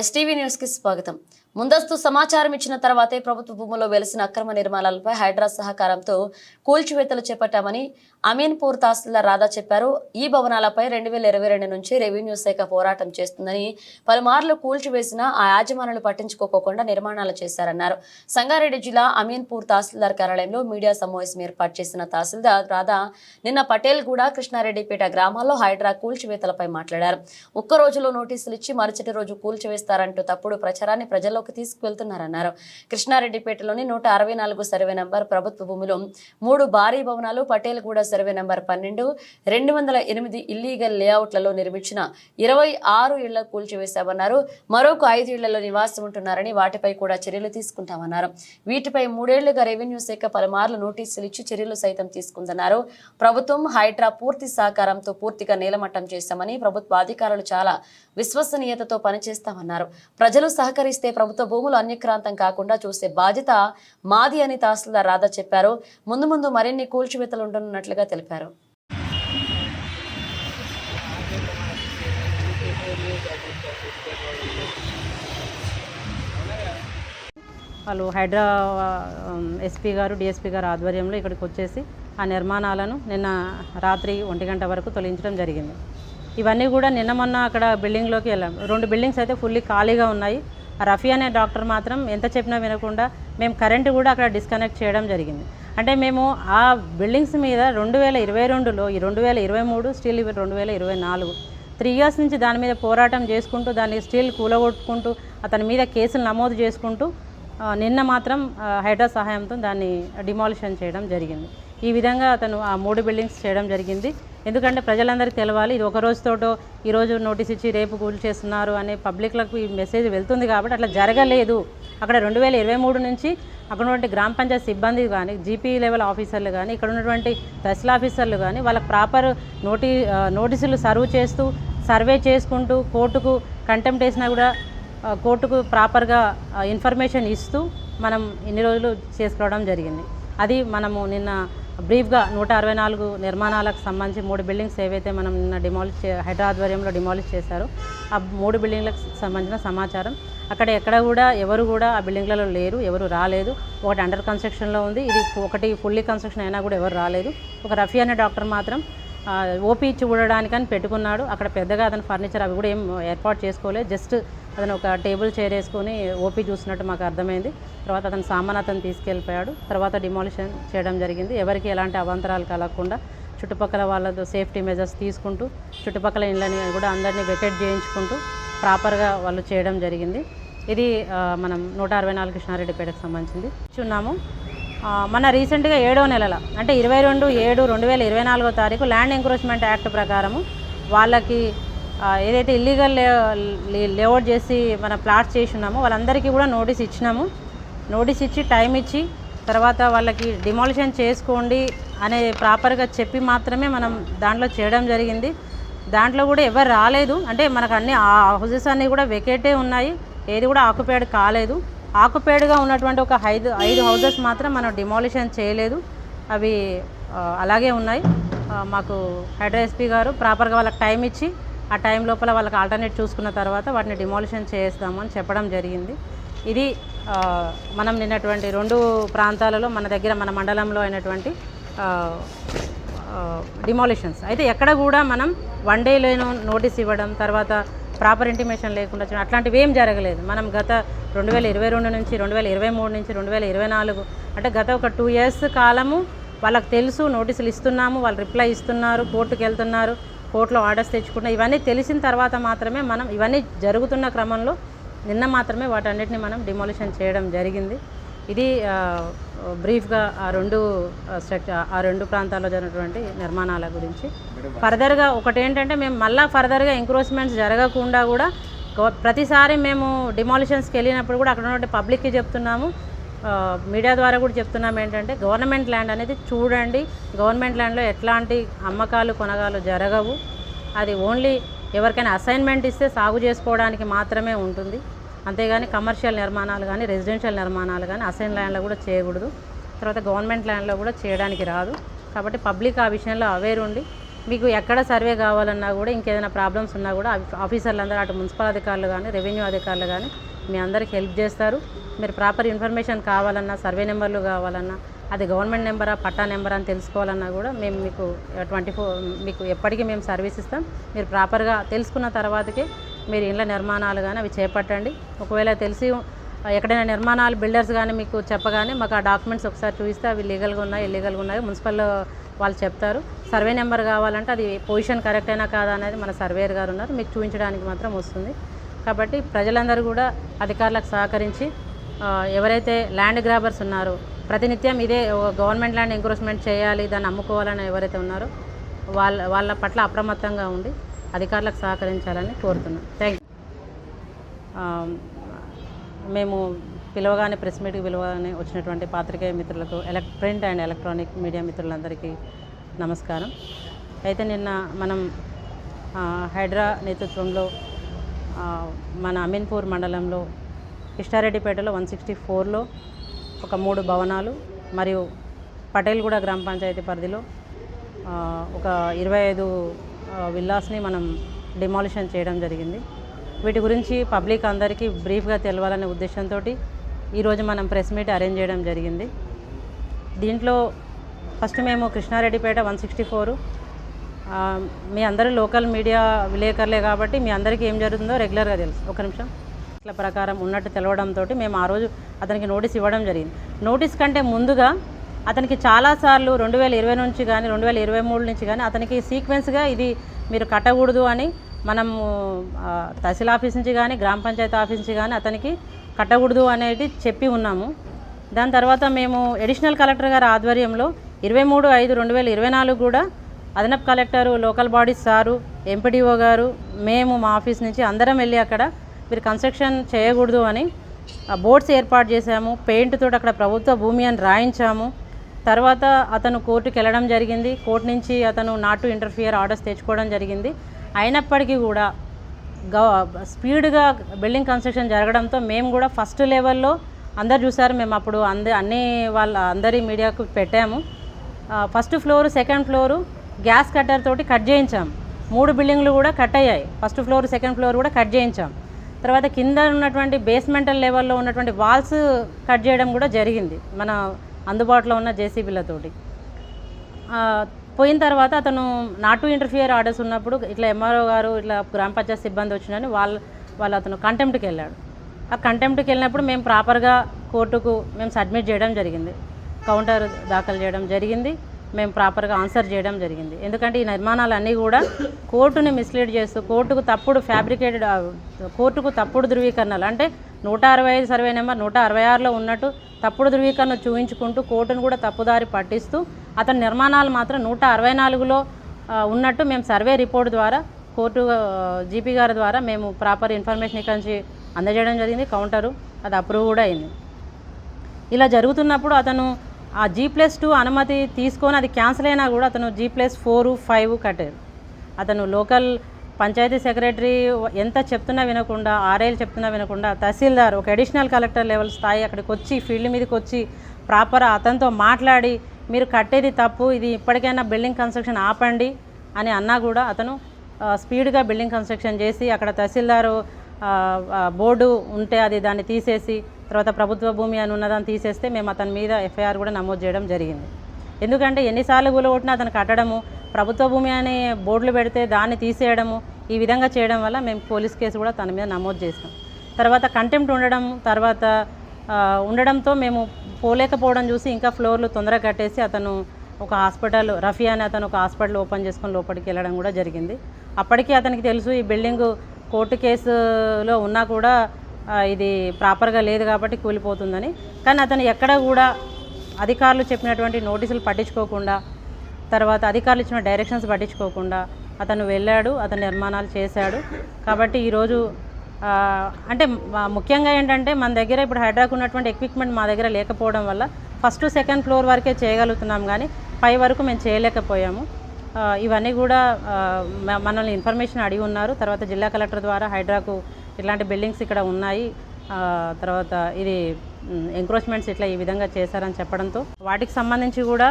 STV న్యూస్కి స్వాగతం. ముందస్తు సమాచారం ఇచ్చిన తర్వాతే ప్రభుత్వ భూముల్లో వెలిసిన అక్రమ నిర్మాణాలపై హైడ్రా సహకారంతో కూల్చివేతలు చేపట్టామని అమీన్పూర్ తహసీల్దార్ రాధా చెప్పారు. ఈ భవనాలపై రెండు వేల ఇరవై రెండు నుంచి రెవెన్యూ శాఖ పోరాటం చేస్తుందని పలుమార్లు కూల్చివేసిన ఆ యాజమానులు పట్టించుకోకుండా నిర్మాణాలు చేశారన్నారు. సంగారెడ్డి జిల్లా అమీన్పూర్ తహసీల్దార్ కార్యాలయంలో మీడియా సమావేశం ఏర్పాటు చేసిన తహసీల్దార్ రాధా నిన్న పటేల్ కూడా కృష్ణారెడ్డిపేట గ్రామాల్లో హైడ్రా కూల్చివేతలపై మాట్లాడారు. ఒక్క రోజులో నోటీసులు ఇచ్చి మరుసటి రోజు చేస్తారంటూ తప్పుడు ప్రచారాన్ని ప్రజల్లోకి తీసుకువెళ్తున్నారన్నారు. కృష్ణారెడ్డిపేటలోని నూట అరవై నాలుగు సర్వే నంబర్ ప్రభుత్వ భూమిలో మూడు భారీ భవనాలు పటేల్ గూడ సర్వే నంబర్ పన్నెండు రెండు వందల ఎనిమిది ఇల్లీగల్ లేఅవుట్లలో నిర్మించిన ఇరవై ఆరు ఇళ్ళ కూల్చివేశామన్నారు. మరొక ఐదు ఇళ్ళలో నివాసం ఉంటున్నారని వాటిపై కూడా చర్యలు తీసుకుంటామన్నారు. వీటిపై మూడేళ్ళుగా రెవెన్యూ శాఖ పలుమార్లు నోటీసులు ఇచ్చి చర్యలు సైతం తీసుకుందన్నారు. ప్రభుత్వం హైడ్రా పూర్తి సహకారంతో పూర్తిగా నేలమట్టం చేశామని ప్రభుత్వ అధికారులు చాలా విశ్వసనీయతతో పనిచేస్తామన్నారు. ప్రజలు సహకరిస్తే ప్రభుత్వ భూములు అన్యక్రాంతం కాకుండా చూసే బాధ్యత మాది అని తహసీల్దార్ రాధా చెప్పారు. ముందు ముందు మరిన్ని కూల్చివేతలు ఉండనున్నట్లుగా తెలిపారు. వాళ్ళు హైడ్రా ఎస్పీ గారు డిఎస్పీ గారు ఆధ్వర్యంలో ఇక్కడికి వచ్చేసి ఆ నిర్మాణాలను నిన్న రాత్రి ఒంటి గంట వరకు తొలగించడం జరిగింది. ఇవన్నీ కూడా నిన్న మొన్న అక్కడ బిల్డింగ్లోకి వెళ్ళాం. రెండు బిల్డింగ్స్ అయితే ఫుల్లీ ఖాళీగా ఉన్నాయి. ఆ రఫీ అనే డాక్టర్ మాత్రం ఎంత చెప్పినా వినకుండా మేము కరెంటు కూడా అక్కడ డిస్కనెక్ట్ చేయడం జరిగింది. అంటే మేము ఆ బిల్డింగ్స్ మీద రెండు వేల ఇరవై రెండులో ఈ రెండు వేల ఇరవై మూడు స్టీల్ రెండు వేల ఇరవై నాలుగు త్రీ ఇయర్స్ నుంచి దాని మీద పోరాటం చేసుకుంటూ దాన్ని స్టీల్ కూలగొట్టుకుంటూ అతని మీద కేసులు నమోదు చేసుకుంటూ నిన్న మాత్రం హైడ్రా సహాయంతో దాన్ని డిమాలిషన్ చేయడం జరిగింది. ఈ విధంగా అతను ఆ మూడు బిల్డింగ్స్ చేయడం జరిగింది. ఎందుకంటే ప్రజలందరికీ తెలవాలి ఇది ఒక రోజుతోటో ఈరోజు నోటీస్ ఇచ్చి రేపు కూల్ చేస్తున్నారు అనే పబ్లిక్లకు ఈ మెసేజ్ వెళ్తుంది కాబట్టి అట్లా జరగలేదు. అక్కడ రెండు వేల ఇరవై మూడు నుంచి అక్కడ ఉన్నటువంటి గ్రామ పంచాయతీ సిబ్బంది కానీ జీపీ లెవెల్ ఆఫీసర్లు కానీ ఇక్కడ ఉన్నటువంటి తహసీల్ ఆఫీసర్లు కానీ వాళ్ళకి ప్రాపర్ నోటీ నోటీసులు సర్వ్ చేస్తూ సర్వే చేసుకుంటూ కోర్టుకు కంటెంప్ట్ వేసినా కూడా కోర్టుకు ప్రాపర్గా ఇన్ఫర్మేషన్ ఇస్తూ మనం ఇన్ని రోజులు చేసుకోవడం జరిగింది. అది మనము నిన్న బ్రీఫ్గా నూట అరవై నాలుగు నిర్మాణాలకు సంబంధించి మూడు బిల్డింగ్స్ ఏవైతే మనం నిన్న డిమాలిష్ చే ఆధ్వర్యంలో డిమాలిష్ చేశారో ఆ మూడు బిల్డింగ్లకు సంబంధించిన సమాచారం. అక్కడ ఎక్కడ కూడా ఎవరు కూడా ఆ బిల్డింగ్లలో లేరు ఎవరు రాలేదు. ఒకటి అండర్ కన్స్ట్రక్షన్లో ఉంది. ఇది ఒకటి ఫుల్లీ కన్స్ట్రక్షన్ అయినా కూడా ఎవరు రాలేదు. ఒక రఫీ అనే డాక్టర్ మాత్రం ఓపీ చూడడానికని పెట్టుకున్నాడు. అక్కడ పెద్దగా అతను ఫర్నిచర్ అవి కూడా ఏం ఏర్పాటు చేసుకోలేదు. జస్ట్ అతను ఒక టేబుల్ చైర్ వేసుకొని ఓపీ చూసినట్టు మాకు అర్థమైంది. తర్వాత అతను సామాన్ అతను తీసుకెళ్ళిపోయాడు. తర్వాత డిమాలిషన్ చేయడం జరిగింది. ఎవరికి ఎలాంటి అవాంతరాలు కలగకుండా చుట్టుపక్కల వాళ్ళతో సేఫ్టీ మెజర్స్ తీసుకుంటూ చుట్టుపక్కల ఇళ్ళని కూడా అందరినీ వెకెట్ చేయించుకుంటూ ప్రాపర్గా వాళ్ళు చేయడం జరిగింది. ఇది మనం నూట అరవై నాలుగు కృష్ణారెడ్డిపేటకు సంబంధించింది. చూన్నాము మన రీసెంట్గా ఏడో నెలల అంటే ఇరవై రెండు ఏడు రెండు వేల ఇరవై నాలుగో తారీఖు ల్యాండ్ ఎంక్రోచ్మెంట్ యాక్ట్ ప్రకారము వాళ్ళకి ఏదైతే ఇల్లీగల్ లేఅవుట్ చేసి మన ప్లాట్ చేసి ఉన్నామో వాళ్ళందరికీ కూడా నోటీస్ ఇచ్చినాము. నోటీస్ ఇచ్చి టైం ఇచ్చి తర్వాత వాళ్ళకి డిమాలిషన్ చేసుకోండి అనే ప్రాపర్గా చెప్పి మాత్రమే మనం దాంట్లో చేయడం జరిగింది. దాంట్లో కూడా ఎవరు రాలేదు. అంటే మనకు అన్ని ఆ హౌసెస్ అన్నీ కూడా వెకేటే ఉన్నాయి. ఏది కూడా ఆక్యుపైడ్ కాలేదు. ఆకుపేడుగా ఉన్నటువంటి ఒక ఐదు ఐదు హౌసెస్ మాత్రం మనం డిమాలిషన్ చేయలేదు. అవి అలాగే ఉన్నాయి. మాకు హెడ్ ఎస్పీ గారు ప్రాపర్గా వాళ్ళకి టైం ఇచ్చి ఆ టైం లోపల వాళ్ళకి ఆల్టర్నేట్ చూసుకున్న తర్వాత వాటిని డిమాలిషన్ చేస్తామని చెప్పడం జరిగింది. ఇది మనం నిన్నటువంటి రెండు ప్రాంతాలలో మన దగ్గర మన మండలంలో అయినటువంటి డిమాలిషన్స్ అయితే ఎక్కడ కూడా మనం వన్ డేలోనూ నోటీస్ ఇవ్వడం తర్వాత ప్రాపర్ ఇంటిమేషన్ లేకుండా చేయడం అట్లాంటివి ఏం జరగలేదు. మనం గత రెండు వేల ఇరవై రెండు నుంచి రెండు వేల ఇరవై మూడు నుంచి రెండు వేల ఇరవై నాలుగు అంటే గత ఒక టూ ఇయర్స్ కాలము వాళ్ళకి తెలుసు నోటీసులు ఇస్తున్నాము వాళ్ళు రిప్లై ఇస్తున్నారు కోర్టుకు వెళ్తున్నారు కోర్టులో ఆర్డర్స్ తెచ్చుకుంటున్నారు ఇవన్నీ తెలిసిన తర్వాత మాత్రమే మనం ఇవన్నీ జరుగుతున్న క్రమంలో నిన్న మాత్రమే వాటన్నిటిని మనం డిమాలిషన్ చేయడం జరిగింది. ఇది బ్రీఫ్గా ఆ రెండు స్ట్రక్చర్ ఆ రెండు ప్రాంతాల్లో జరిగినటువంటి నిర్మాణాల గురించి. ఫర్దర్గా ఒకటి ఏంటంటే మేము మళ్ళీ ఫర్దర్గా ఎంక్రోచ్మెంట్స్ జరగకుండా కూడా ప్రతిసారి మేము డిమాలిషన్స్కి వెళ్ళినప్పుడు కూడా అక్కడ ఉన్నటువంటి పబ్లిక్కి చెప్తున్నాము. మీడియా ద్వారా కూడా చెప్తున్నాం ఏంటంటే గవర్నమెంట్ ల్యాండ్ అనేది చూడండి. గవర్నమెంట్ ల్యాండ్లో ఎట్లాంటి అమ్మకాలు కొనగాలు జరగవు. అది ఓన్లీ ఎవరికైనా అసైన్మెంట్ ఇస్తే సాగు చేసుకోవడానికి మాత్రమే ఉంటుంది. అంతేగాని కమర్షియల్ నిర్మాణాలు కానీ రెసిడెన్షియల్ నిర్మాణాలు కానీ అసైన్ ల్యాండ్లో కూడా చేయకూడదు. తర్వాత గవర్నమెంట్ ల్యాండ్లో కూడా చేయడానికి రాదు. కాబట్టి పబ్లిక్ ఆ విషయంలో అవేర్ ఉండి మీకు ఎక్కడ సర్వే కావాలన్నా కూడా ఇంకేదైనా ప్రాబ్లమ్స్ ఉన్నా కూడా ఆఫీసర్లందరూ ఆఫీసర్లు అందరూ అటు మున్సిపల్ అధికారులు కానీ రెవెన్యూ అధికారులు కానీ మీ అందరికి హెల్ప్ చేస్తారు. మీరు ప్రాపర్ ఇన్ఫర్మేషన్ కావాలన్నా సర్వే నెంబర్లు కావాలన్నా అది గవర్నమెంట్ నెంబరా పట్టా నెంబర్ అని తెలుసుకోవాలన్నా కూడా మేము మీకు ట్వంటీ ఫోర్ మీకు ఎప్పటికీ మేము సర్వీస్ ఇస్తాం. మీరు ప్రాపర్గా తెలుసుకున్న తర్వాతకే మీరు ఇండ్ల నిర్మాణాలు కానీ అవి చేపట్టండి. ఒకవేళ తెలిసి ఎక్కడైనా నిర్మాణాలు బిల్డర్స్ కానీ మీకు చెప్పగానే మాకు ఆ డాక్యుమెంట్స్ ఒకసారి చూపిస్తే అవి లీగల్గా ఉన్నాయి ఇల్లీగల్గా ఉన్నాయి. మున్సిపల్ వాళ్ళు చెప్తారు. సర్వే నెంబర్ కావాలంటే అది పొజిషన్ కరెక్ట్ అయినా కాదా అనేది మన సర్వేయర్ గారు ఉన్నారు. మీకు చూపించడానికి మాత్రం వస్తుంది. కాబట్టి ప్రజలందరూ కూడా అధికారులకు సహకరించి ఎవరైతే ల్యాండ్ గ్రాబర్స్ ఉన్నారో ప్రతినిత్యం ఇదే గవర్నమెంట్ ల్యాండ్ ఎంక్రోచ్మెంట్ చేయాలి దాన్ని అమ్ముకోవాలని ఎవరైతే ఉన్నారో వాళ్ళ వాళ్ళ పట్ల అప్రమత్తంగా ఉండి అధికారులకు సహకరించాలని కోరుతున్నాం. థ్యాంక్ um, మేము పిలవగానే ప్రెస్ మీట్కి పిలవగానే వచ్చినటువంటి పాత్రికేయ మిత్రులకు elec print and electronic media మిత్రులందరికీ నమస్కారం. అయితే నిన్న మనం హైడ్రా నేతృత్వంలో మన అమీన్పూర్ మండలంలో కిష్టారెడ్డిపేటలో వన్ సిక్స్టీ ఫోర్లో ఒక మూడు భవనాలు మరియు పటేల్గూడ గ్రామ పంచాయతీ పరిధిలో ఒక ఇరవై ఐదు విల్లాస్ని మనం డిమాలిషన్ చేయడం జరిగింది. వీటి గురించి పబ్లిక్ అందరికీ బ్రీఫ్గా తెలవాలనే ఉద్దేశంతో ఈరోజు మనం ప్రెస్ మీట్ అరేంజ్ చేయడం జరిగింది. దీంట్లో ఫస్ట్ మేము కృష్ణారెడ్డిపేట వన్ సిక్స్టీ ఫోరు మీ అందరూ లోకల్ మీడియా విలేకరులే కాబట్టి మీ అందరికీ ఏం జరుగుతుందో రెగ్యులర్గా తెలుసు. ఒక నిమిషం. ఇట్ల ప్రకారం ఉన్నట్టు తెలవడంతో మేము ఆ రోజు అతనికి నోటీస్ ఇవ్వడం జరిగింది. నోటీస్ కంటే ముందుగా అతనికి చాలాసార్లు రెండు వేల ఇరవై నుంచి కానీ రెండు వేల ఇరవై మూడు నుంచి కానీ అతనికి సీక్వెన్స్గా ఇది మీరు కట్టకూడదు అని మనము తహసీల్ ఆఫీస్ నుంచి కానీ గ్రామ పంచాయతీ ఆఫీస్ నుంచి కానీ అతనికి కట్టకూడదు అనేది చెప్పి ఉన్నాము. దాని తర్వాత మేము అడిషనల్ కలెక్టర్ గారి ఆధ్వర్యంలో ఇరవై మూడు ఐదు రెండు వేల ఇరవై నాలుగు కూడా అదనపు collector local bodies sir MPDO గారు మేము మా ఆఫీస్ నుంచి అందరం వెళ్ళి అక్కడ మీరు కన్స్ట్రక్షన్ చేయకూడదు అని బోర్డ్స్ ఏర్పాటు చేశాము. పెయింట్ తోటి అక్కడ ప్రభుత్వ భూమి అని రాయించాము. తర్వాత అతను కోర్టుకి వెళ్ళడం జరిగింది. కోర్టు నుంచి అతను నాటు ఇంటర్ఫియర్ ఆర్డర్స్ తెచ్చుకోవడం జరిగింది. అయినప్పటికీ కూడా గవ స్పీడ్గా బిల్డింగ్ కన్స్ట్రక్షన్ జరగడంతో మేము కూడా ఫస్ట్ లెవెల్లో అందరు చూసారు. మేము అప్పుడు అంద అన్ని వాళ్ళ అందరి మీడియాకు పెట్టాము. First floor second floor gas cutter తోటి కట్ చేయించాం. మూడు బిల్డింగ్లు కూడా కట్ అయ్యాయి. ఫస్ట్ ఫ్లోర్ సెకండ్ ఫ్లోర్ కూడా కట్ చేయించాం. తర్వాత కింద ఉన్నటువంటి బేస్మెంటల్ లెవెల్లో ఉన్నటువంటి వాల్స్ కట్ చేయడం కూడా జరిగింది. మన అందుబాటులో ఉన్న జేసీబీలతోటి. పోయిన తర్వాత అతను నాటు ఇంటర్ఫియర్ ఆర్డర్స్ ఉన్నప్పుడు ఇట్లా ఎంఆర్ఓ గారు ఇట్లా గ్రామ పంచాయత్ సిబ్బంది వచ్చిందని వాళ్ళు వాళ్ళు అతను కంటెంప్ట్కి వెళ్ళాడు. ఆ కంటెంప్ట్కి వెళ్ళినప్పుడు మేము ప్రాపర్గా కోర్టుకు మేము సబ్మిట్ చేయడం జరిగింది. కౌంటర్ దాఖలు చేయడం జరిగింది. మేము ప్రాపర్గా ఆన్సర్ చేయడం జరిగింది. ఎందుకంటే ఈ నిర్మాణాలన్నీ కూడా కోర్టుని మిస్లీడ్ చేస్తూ కోర్టుకు తప్పుడు ఫ్యాబ్రికేటెడ్ కోర్టుకు తప్పుడు ధృవీకరణలు అంటే నూట అరవై ఐదు సర్వే నెంబర్ నూట అరవై ఆరులో ఉన్నట్టు తప్పుడు ధృవీకరణ చూపించుకుంటూ కోర్టును కూడా తప్పుదారి పట్టిస్తూ అతని నిర్మాణాలు మాత్రం నూట అరవై నాలుగులో ఉన్నట్టు మేము సర్వే రిపోర్ట్ ద్వారా కోర్టు జీపీ గారి ద్వారా మేము ప్రాపర్ ఇన్ఫర్మేషన్ ఇక్కడి నుంచి అందజేయడం జరిగింది కౌంటరు అది అప్రూవ్ కూడా అయింది. ఇలా జరుగుతున్నప్పుడు అతను ఆ జీ ప్లస్ టూ అనుమతి తీసుకొని అది క్యాన్సిల్ అయినా కూడా అతను జీ ప్లస్ ఫోర్ ఫైవ్ కట్టారు. అతను లోకల్ పంచాయతీ సెక్రటరీ ఎంత చెప్తున్నా వినకుండా ఆర్ఐలు చెప్తున్నా వినకుండా తహసీల్దార్ ఒక అడిషనల్ కలెక్టర్ లెవెల్ స్థాయి అక్కడికి వచ్చి ఫీల్డ్ మీదకి వచ్చి ప్రాపర్ అతనితో మాట్లాడి మీరు కట్టేది తప్పు ఇది ఇప్పటికైనా బిల్డింగ్ కన్స్ట్రక్షన్ ఆపండి అని అన్నా కూడా అతను స్పీడ్గా బిల్డింగ్ కన్స్ట్రక్షన్ చేసి అక్కడ తహసీల్దారు బోర్డు ఉంటే అది దాన్ని తీసేసి తర్వాత ప్రభుత్వ భూమి అని ఉన్నదాన్ని తీసేస్తే మేము అతని మీద ఎఫ్ఐఆర్ కూడా నమోదు చేయడం జరిగింది. ఎందుకంటే ఎన్నిసార్లు కూలగొట్టినా అతను కట్టడము ప్రభుత్వ భూమి అనే బోర్డులు పెడితే దాన్ని తీసేయడము ఈ విధంగా చేయడం వల్ల మేము పోలీస్ కేసు కూడా తన మీద నమోదు చేసినాం. తర్వాత కంటెంప్ట్ ఉండడం తర్వాత ఉండడంతో మేము పోలేకపోవడం చూసి ఇంకా ఫ్లోర్లు తొందరగా కట్టేసి అతను ఒక హాస్పిటల్ రఫీ అని అతను ఒక హాస్పిటల్ ఓపెన్ చేసుకొని లోపలికి వెళ్ళడం కూడా జరిగింది. అప్పటికి అతనికి తెలుసు ఈ బిల్డింగ్ కోర్టు కేసులో ఉన్నా కూడా ఇది ప్రాపర్గా లేదు కాబట్టి కూలిపోతుందని. కానీ అతను ఎక్కడ కూడా అధికారులు చెప్పినటువంటి నోటీసులు పట్టించుకోకుండా తర్వాత అధికారులు ఇచ్చిన డైరెక్షన్స్ పట్టించుకోకుండా అతను వెళ్ళాడు అతను నిర్మాణాలు చేశాడు. కాబట్టి ఈరోజు అంటే ముఖ్యంగా ఏంటంటే మన దగ్గర ఇప్పుడు హైడ్రాకు ఉన్నటువంటి ఎక్విప్మెంట్ మా దగ్గర లేకపోవడం వల్ల ఫస్ట్ సెకండ్ ఫ్లోర్ వరకే చేయగలుగుతున్నాం కానీ పై వరకు మేము చేయలేకపోయాము. ఇవన్నీ కూడా మనల్ని ఇన్ఫర్మేషన్ అడిగి ఉన్నారు. తర్వాత జిల్లా కలెక్టర్ ద్వారా హైడ్రాకు ఇట్లాంటి బిల్డింగ్స్ ఇక్కడ ఉన్నాయి. తర్వాత ఇది ఎంక్రోచ్మెంట్స్ ఇట్లా ఈ విధంగా చేశారని చెప్పడంతో వాటికి సంబంధించి కూడా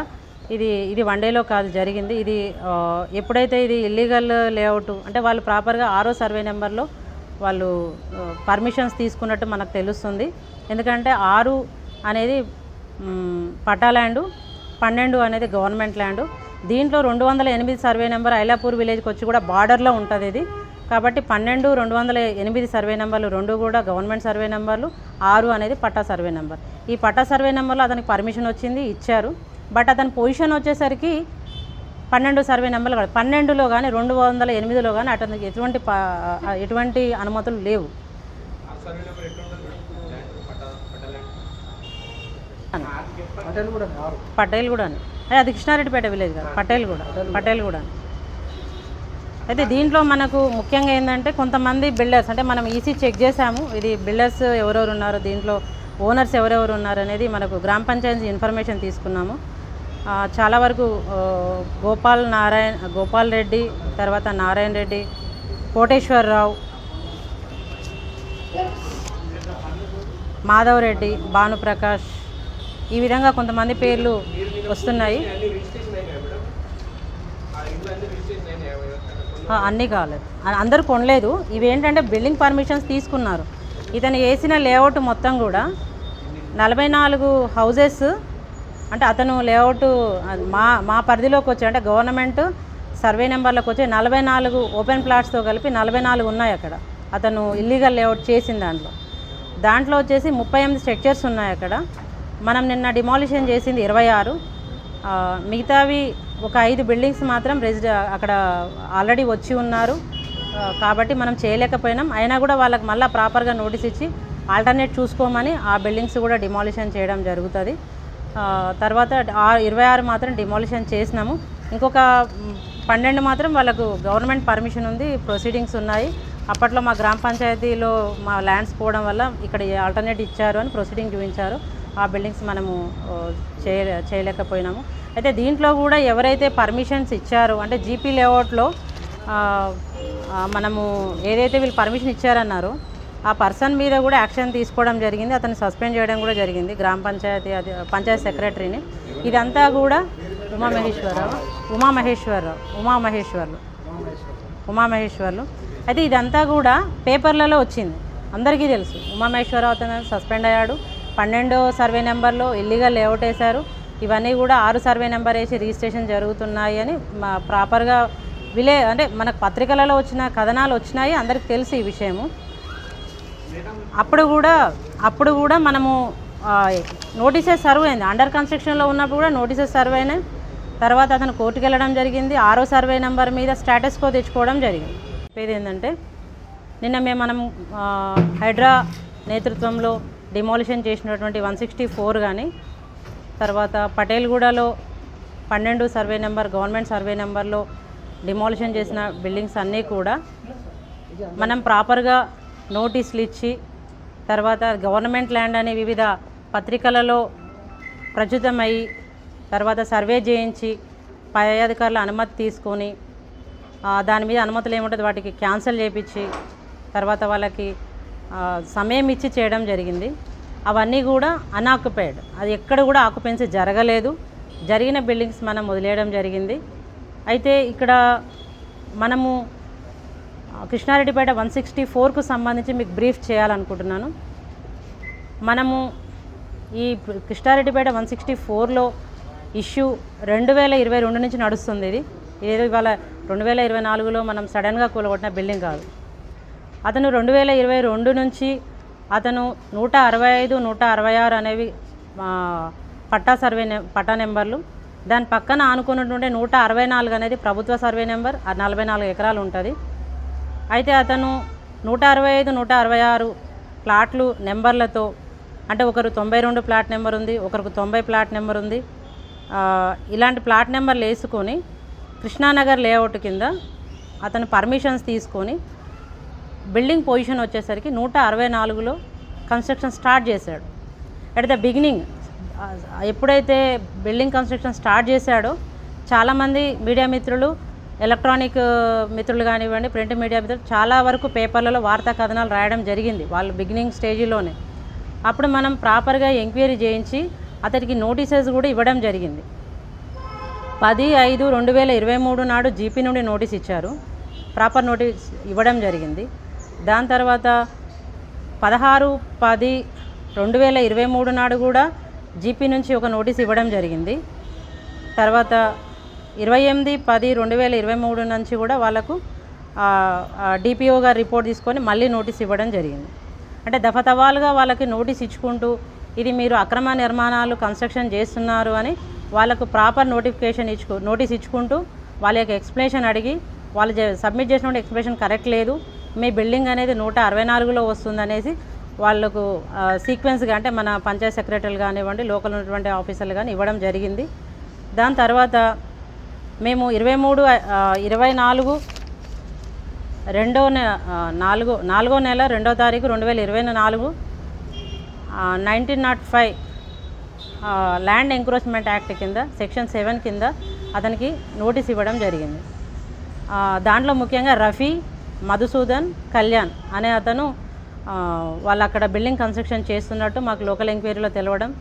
ఇది ఇది వన్ డేలో కాదు జరిగింది. ఇది ఎప్పుడైతే ఇది ఇల్లీగల్ లేఅవుట్ అంటే వాళ్ళు ప్రాపర్గా ఆరో సర్వే నెంబర్లో వాళ్ళు పర్మిషన్స్ తీసుకున్నట్టు మనకు తెలుస్తుంది. ఎందుకంటే ఆరు అనేది పటా ల్యాండు పన్నెండు అనేది గవర్నమెంట్ ల్యాండు దీంట్లో రెండు వందల ఎనిమిది సర్వే నెంబర్ ఐలాపూర్ విలేజ్కి వచ్చి కూడా బార్డర్లో ఉంటుంది ఇది. కాబట్టి పన్నెండు రెండు వందల ఎనిమిది సర్వే నెంబర్లు రెండు కూడా గవర్నమెంట్ సర్వే నెంబర్లు ఆరు అనేది పట్టా సర్వే నెంబర్. ఈ పట్టా సర్వే నెంబర్లో అతనికి పర్మిషన్ వచ్చింది ఇచ్చారు. బట్ అతని పొజిషన్ వచ్చేసరికి పన్నెండు సర్వే నెంబర్లు కాదు పన్నెండులో కానీ రెండు వందల ఎనిమిదిలో కానీ అతనికి ఎటువంటి ఎటువంటి అనుమతులు లేవు. పటేల్ కూడా పటేల్ కూడా అది కృష్ణారెడ్డిపేట విలేజ్ కాదు పటేల్ కూడా పటేల్ కూడా అయితే దీంట్లో మనకు ముఖ్యంగా ఏంటంటే కొంతమంది బిల్డర్స్ అంటే మనం ఈసీ చెక్ చేసాము ఇది బిల్డర్స్ ఎవరెవరు ఉన్నారు దీంట్లో ఓనర్స్ ఎవరెవరు ఉన్నారు అనేది మనకు గ్రామ పంచాయతీ ఇన్ఫర్మేషన్ తీసుకున్నాము. చాలా వరకు గోపాల్ నారాయణ గోపాల్ రెడ్డి తర్వాత నారాయణ రెడ్డి కోటేశ్వరరావు మాధవ్ రెడ్డి భానుప్రకాష్ ఈ విధంగా కొంతమంది పేర్లు వస్తున్నాయి. అన్నీ కాలేదు. అందరు అందరూ కొనలేదు. ఇవేంటంటే బిల్డింగ్ పర్మిషన్స్ తీసుకున్నారు. ఇతను వేసిన లేఅవుట్ మొత్తం కూడా నలభై నాలుగు హౌజెస్ అంటే అతను లేఅవుట్ మా మా పరిధిలోకి వచ్చి అంటే గవర్నమెంట్ సర్వే నెంబర్లోకి వచ్చి నలభై నాలుగు ఓపెన్ ప్లాట్స్తో కలిపి నలభై నాలుగు ఉన్నాయి అక్కడ. అతను ఇల్లీగల్ లేఅవుట్ చేసిన దాంట్లో. దాంట్లో వచ్చేసి ముప్పై ఎనిమిది స్ట్రక్చర్స్ ఉన్నాయి అక్కడ. మనం నిన్న డిమాలిషన్ చేసింది ఇరవై ఆరు. మిగతావి ఒక ఐదు బిల్డింగ్స్ మాత్రం రెసిడ అక్కడ ఆల్రెడీ వచ్చి ఉన్నారు. కాబట్టి మనం చేయలేకపోయినాం. అయినా కూడా వాళ్ళకి మళ్ళీ ప్రాపర్గా నోటీస్ ఇచ్చి ఆల్టర్నేట్ చూసుకోమని ఆ బిల్డింగ్స్ కూడా డిమాలిషన్ చేయడం జరుగుతుంది. తర్వాత ఆ ఇరవై ఆరు మాత్రం డిమాలిషన్ చేసినాము. ఇంకొక పన్నెండు మాత్రం వాళ్ళకు గవర్నమెంట్ పర్మిషన్ ఉంది ప్రొసీడింగ్స్ ఉన్నాయి. అప్పట్లో మా గ్రామ పంచాయతీలో మా ల్యాండ్స్ పోవడం వల్ల ఇక్కడ ఆల్టర్నేట్ ఇచ్చారు అని ప్రొసీడింగ్ చూపించారు. ఆ బిల్డింగ్స్ మనము చేయలే చేయ చేయలేకపోయినాము. అయితే దీంట్లో కూడా ఎవరైతే పర్మిషన్స్ ఇచ్చారో అంటే జీపీ లేఅవుట్లో మనము ఏదైతే వీళ్ళు పర్మిషన్ ఇచ్చారన్నారో ఆ పర్సన్ మీద కూడా యాక్షన్ తీసుకోవడం జరిగింది. అతన్ని సస్పెండ్ చేయడం కూడా జరిగింది గ్రామ పంచాయతీ అది పంచాయతీ సెక్రటరీని. ఇదంతా కూడా ఉమామహేశ్వరరావు ఉమామహేశ్వరరావు ఉమామహేశ్వర్లు ఉమామహేశ్వర్లు. అయితే ఇదంతా కూడా పేపర్లలో వచ్చింది. అందరికీ తెలుసు. ఉమామహేశ్వరరావు అతను సస్పెండ్ అయ్యాడు. పన్నెండో సర్వే నెంబర్లో ఇల్లీగల్ లేఅవుట్ వేశారు. ఇవన్నీ కూడా ఆరు సర్వే నెంబర్ వేసి రిజిస్ట్రేషన్ జరుగుతున్నాయి అని మా ప్రాపర్గా విలే అంటే మనకు పత్రికలలో వచ్చిన కథనాలు వచ్చినాయి. అందరికి తెలుసు ఈ విషయము. అప్పుడు కూడా అప్పుడు కూడా మనము నోటీసెస్ సర్వ్ అయింది. అండర్ కన్స్ట్రక్షన్లో ఉన్నప్పుడు కూడా నోటీసెస్ సర్వ్ అయినాయి. తర్వాత అతను కోర్టుకు వెళ్ళడం జరిగింది. ఆరో సర్వే నెంబర్ మీద స్టేటస్ కో తెచ్చుకోవడం జరిగింది. చెప్పేది ఏంటంటే నిన్న మేము మనం హైడ్రా నేతృత్వంలో డిమాలిషన్ చేసినటువంటి వన్ సిక్స్టీ ఫోర్ కానీ తర్వాత పటేల్గూడలో పన్నెండు సర్వే నెంబర్ గవర్నమెంట్ సర్వే నెంబర్లో డిమాలిషన్ చేసిన బిల్డింగ్స్ అన్నీ కూడా మనం ప్రాపర్గా నోటీసులు ఇచ్చి తర్వాత గవర్నమెంట్ ల్యాండ్ అనే వివిధ పత్రికలలో ప్రచురితమై తర్వాత సర్వే చేయించి పై అధికారుల అనుమతి తీసుకొని దాని మీద అనుమతులు ఏముంటుంది వాటికి క్యాన్సిల్ చేయించి తర్వాత వాళ్ళకి సమయం ఇచ్చి చేయడం జరిగింది. అవన్నీ కూడా అన్ఆక్యుపైడ్. అది ఎక్కడ కూడా ఆక్యుపెన్సీ జరగలేదు. జరిగిన బిల్డింగ్స్ మనం వదిలేయడం జరిగింది. అయితే ఇక్కడ మనము కృష్ణారెడ్డిపేట వన్ సిక్స్టీ ఫోర్కు సంబంధించి మీకు బ్రీఫ్ చేయాలనుకుంటున్నాను. మనము ఈ కృష్ణారెడ్డిపేట వన్ సిక్స్టీ ఫోర్లో ఇష్యూ రెండు వేల ఇరవై రెండు నుంచి నడుస్తుంది ఇది. ఇదేదో ఇవాళ రెండు వేల ఇరవై నాలుగులో మనం సడన్గా కూలగొట్టిన బిల్డింగ్ కాదు. అతను రెండు వేల ఇరవై రెండు నుంచి అతను నూట అరవై ఐదు నూట అరవై ఆరు అనేవి పట్టా సర్వే పట్టా నెంబర్లు. దాని పక్కన ఆనుకున్నటువంటి నూట అరవై నాలుగు అనేది ప్రభుత్వ సర్వే నెంబర్ నలభై నాలుగు ఎకరాలు ఉంటుంది. అయితే అతను నూట అరవై ఐదు నూట అరవై ఆరు ప్లాట్లు నెంబర్లతో అంటే ఒకరు తొంభై రెండు ప్లాట్ నెంబర్ ఉంది ఒకరికి తొంభై ప్లాట్ నెంబర్ ఉంది. ఇలాంటి ప్లాట్ నెంబర్లు వేసుకొని కృష్ణానగర్ లేఅవుట్ కింద అతను పర్మిషన్స్ తీసుకొని బిల్డింగ్ పొజిషన్ వచ్చేసరికి నూట అరవై నాలుగులో కన్స్ట్రక్షన్ స్టార్ట్ చేశాడు. ఎట్ ద బిగినింగ్ ఎప్పుడైతే బిల్డింగ్ కన్స్ట్రక్షన్ స్టార్ట్ చేశాడో చాలామంది మీడియా మిత్రులు ఎలక్ట్రానిక్ మిత్రులు కానివ్వండి ప్రింట్ మీడియా మిత్రులు చాలా వరకు పేపర్లలో వార్తా కథనాలు రాయడం జరిగింది వాళ్ళు బిగినింగ్ స్టేజీలోనే. అప్పుడు మనం ప్రాపర్గా ఎంక్వైరీ చేయించి అతనికి నోటీసెస్ కూడా ఇవ్వడం జరిగింది. పది ఐదు రెండు వేల ఇరవై మూడు నాడు జీపీ నుండి నోటీస్ ఇచ్చారు. ప్రాపర్ నోటీస్ ఇవ్వడం జరిగింది. దాని తర్వాత పదహారు పది రెండు వేల ఇరవై మూడు నాడు కూడా జీపీ నుంచి ఒక నోటీస్ ఇవ్వడం జరిగింది. తర్వాత ఇరవై ఎనిమిది పది రెండు వేల ఇరవై మూడు నుంచి కూడా వాళ్ళకు డిపిఓ గారు రిపోర్ట్ తీసుకొని మళ్ళీ నోటీస్ ఇవ్వడం జరిగింది. అంటే దఫతవాలుగా వాళ్ళకి నోటీస్ ఇచ్చుకుంటూ ఇది మీరు అక్రమ నిర్మాణాలు కన్స్ట్రక్షన్ చేస్తున్నారు అని వాళ్ళకు ప్రాపర్ నోటిఫికేషన్ ఇచ్చుకు నోటీస్ ఇచ్చుకుంటూ వాళ్ళ యొక్క ఎక్స్ప్లెనేషన్ అడిగి వాళ్ళు సబ్మిట్ చేసిన ఎక్స్ప్లెనేషన్ కరెక్ట్ లేదు. మీ బిల్డింగ్ అనేది నూట అరవై నాలుగులో వస్తుందనేసి వాళ్ళకు సీక్వెన్స్గా అంటే మన పంచాయత్ సెక్రటరీలు కానివ్వండి లోకల్ ఉన్నటువంటి ఆఫీసర్లు కానీ ఇవ్వడం జరిగింది. దాని తర్వాత మేము ఇరవై మూడు ఇరవై నాలుగు రెండో నె నాలుగో నాలుగో నెల రెండో తారీఖు రెండు వేల ఇరవై నాలుగు nineteen naught five land encroachment act కింద సెక్షన్ సెవెన్ కింద అతనికి నోటీస్ ఇవ్వడం జరిగింది. దాంట్లో ముఖ్యంగా రఫీ మధుసూదన్ కళ్యాణ్ అనే అతను వాళ్ళు అక్కడ బిల్డింగ్ కన్స్ట్రక్షన్ చేస్తున్నట్టు మాకు లోకల్ ఎంక్వైరీలో తెలవడం